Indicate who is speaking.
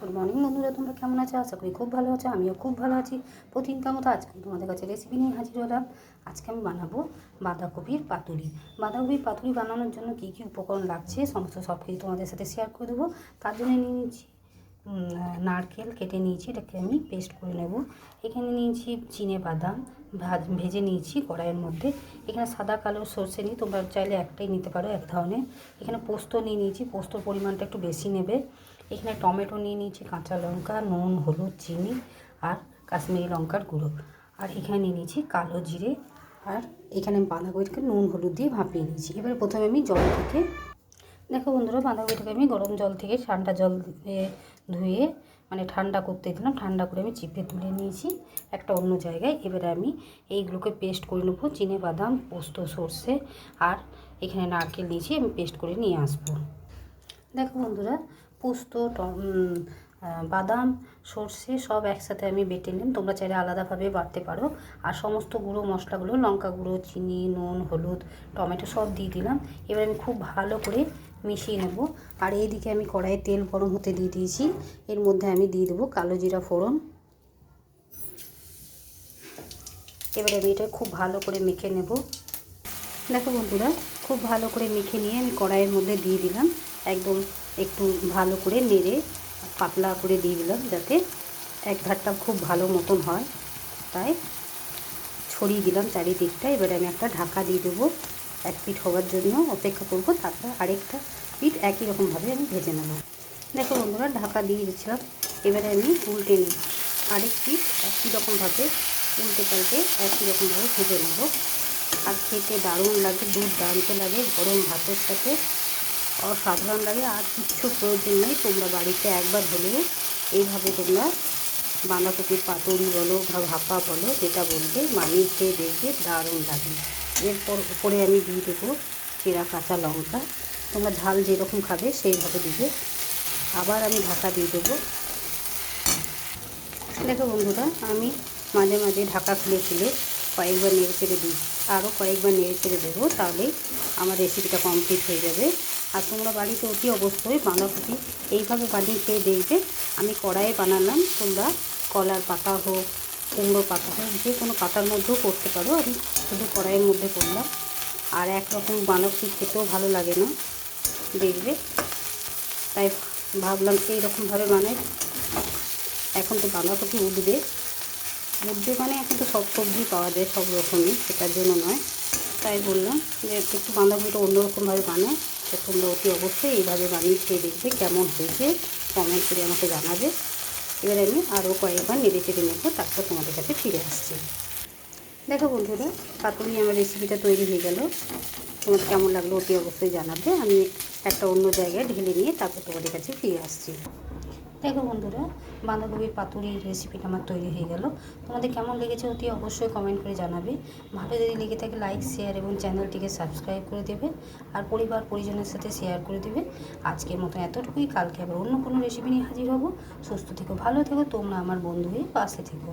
Speaker 1: Good morning বন্ধুরা, তোমরা কেমন আছো? আশা করি খুব ভালো আছো, আমিও খুব ভালো আছি। প্রতিদিনকার মতো আজকে তোমাদের কাছে রেসিপি নিয়ে হাজির হলাম। আজকে আমি বানাবো বাঁধাকপির পাতুরি। বাঁধাকপির পাতুরি বানানোর জন্য কী কী উপকরণ লাগছে, সমস্ত সব কিছু তোমাদের সাথে শেয়ার করে দেবো। তার জন্য নিয়ে নিচ্ছি নারকেল কেটে নিয়েছি, এটাকে আমি পেস্ট করে নেব। এখানে নিয়েছি চিনে বাদাম ভাজ, ভেজে নিয়েছি কড়াইয়ের মধ্যে। এখানে সাদা, কালো সর্ষে নিই তোমরা চাইলে একটাই নিতে পারো, এক ধরনের। এখানে পোস্ত নিয়ে নিয়েছি পোস্তর পরিমাণটা একটু বেশি নেবে। এখানে টমেটো নিয়ে নিয়েছি, কাঁচা লঙ্কা, নুন, হলুদ, চিনি আর কাশ্মীরি লঙ্কার গুঁড়ো। আর এখানে নিয়ে নিয়েছি কালো জিরে আর এখানে বাঁধাকপিটাকে নুন, হলুদ দিয়ে ভাপিয়ে নিয়েছি। এবারে প্রথমে আমি জল থেকে, দেখো বন্ধুরা, বাঁধাকপিটাকে আমি গরম জল থেকে ঠান্ডা জল ধুয়ে মানে ঠান্ডা করতে দিলাম, ঠান্ডা করে আমি চিপে তুলে নিয়েছি। একটা অন্য জায়গায়। এবারে আমি এইগুলোকে পেস্ট করে নেব, চিনে বাদাম, পোস্ত, সর্ষে, আর এখানে নারকেল নিয়েছি আমি পেস্ট করে নিয়ে আসব। দেখো বন্ধুরা, পোস্ত বাদাম, সর্ষে সব একসাথে আমি বেটে নিলাম। তোমরা চাইলে আলাদাভাবে বাটতে পারো। আর সমস্ত গুঁড়ো মশলাগুলো, লঙ্কা গুঁড়ো, চিনি, নুন, হলুদ, টমেটো সব দিয়ে দিলাম। এবার আমি খুব ভালো করে মিশিয়ে নেব। আর এইদিকে আমি কড়াইয়ে তেল গরম হতে দিয়ে দিয়েছি। এর মধ্যে আমি দিয়ে দেবো কালো জিরা ফোড়ন। এবারে আমি এটা খুব ভালো করে মেখে নেব। দেখো বন্ধুরা, খুব ভালো করে মেখে নিয়ে আমি কড়াইয়ের মধ্যে দিয়ে দিলাম। একদম একটু ভালো করে নেড়ে পাতলা করে দিয়ে দিলাম যাতে এক ধারটা খুব ভালো মতন হয়। তাই ছড়িয়ে দিলাম চারিদিকটা। এবারে আমি একটা ঢাকা দিয়ে দেবো। এক পিঠ হওয়ার জন্য অপেক্ষা করব, তারপর আরেকটা পিঠ একই রকমভাবে আমি ভেজে নেব। দেখো বন্ধুরা, ঢাকা দিয়ে দিচ্ছিলাম এবারে আমি উল্টে নিই আরেক পিঠ একই রকমভাবে, উল্টে পাল্টে একই রকমভাবে ভেজে নেব। আর খেতে দারুণ লাগে, দুধ দারুণ লাগে, গরম ভাতের সাথে অসাধারণ লাগে। আর কিচ্ছু প্রয়োজন নেই, তোমরা বাড়িতে একবার হলেও এইভাবে তোমরা বাঁধাকপির পাতুরি বলো বা ভাপা বলো, যেটা বলবে, মানিয়ে খেয়ে দেখবে, দারুণ লাগে। এরপর উপরে আমি দিয়ে দেবো চেরা কাঁচা লঙ্কা। তোমরা ঝাল যেরকম খাবে সেইভাবে দিবে। আবার আমি ঢাকা দিয়ে দেবো। দেখো বন্ধুরা, আমি মাঝে মাঝে ঢাকা খুলে খুলে কয়েকবার নেড়ে চেড়ে দিই। আরও কয়েকবার নেড়ে চেড়ে দেবো তাহলেই আমার রেসিপিটা কমপ্লিট হয়ে যাবে। আর তোমরা বাড়িতে অতি অবশ্যই বাঁধাকপি এইভাবে বানিয়ে খেয়ে দেখবে। আমি কড়াইয়ে বানালাম, তোমরা কলার পাতা হোক কুমড়ো পাতা হোক যে কোনো পাতার মধ্যেও করতে পারো। আমি শুধু কড়াইয়ের মধ্যে করলাম। আর একরকম বাঁধাকপি খেতেও ভালো লাগে না, দেখবে। তাই ভাবলাম এইরকমভাবে বানাই। এখন তো বাঁধাকপি উঠবে। উঠবে মানে এখন তো সব সবজি পাওয়া যায়, সব রকমই, সেটার জন্য নয়। তাই বললাম যে একটু বাঁধাকপিটা অন্যরকমভাবে বানায় তো তোমরা অতি অবশ্যই এইভাবে বানিয়ে খেয়ে দেখবে কেমন হয়েছে। কমেন্ট করে আমাকে জানাবে। এবার আমি আরও কয়েকবার নেড়ে চেড়ে নেব, তারপর তোমাদের কাছে ফিরে আসছি। দেখো বন্ধুরা, পাতুলি আমার রেসিপিটা তৈরি হয়ে গেল। তোমার কেমন লাগল অতি অবশ্যই জানাবে। আমি একটা অন্য জায়গায় ঢেলে নিয়ে তারপর তোমাদের কাছে ফিরে আসছি। দেখো বন্ধুরা, বাঁধাকপির পাতুরির রেসিপিটা আমার তৈরি হয়ে গেল। তোমাদের কেমন লেগেছে অতি অবশ্যই কমেন্ট করে জানাবে। ভালো যদি লেগে থাকে লাইক শেয়ার এবং চ্যানেলটিকে সাবস্ক্রাইব করে দেবে আর পরিবার, পরিজনের সাথে শেয়ার করে দেবে। আজকের মতো এতটুকুই। কালকে আবার অন্য কোনো রেসিপি নিয়ে হাজির হব। সুস্থ থেকো, ভালো থেকো, তোমরা আমার বন্ধু হয়ে পাশে থেকো।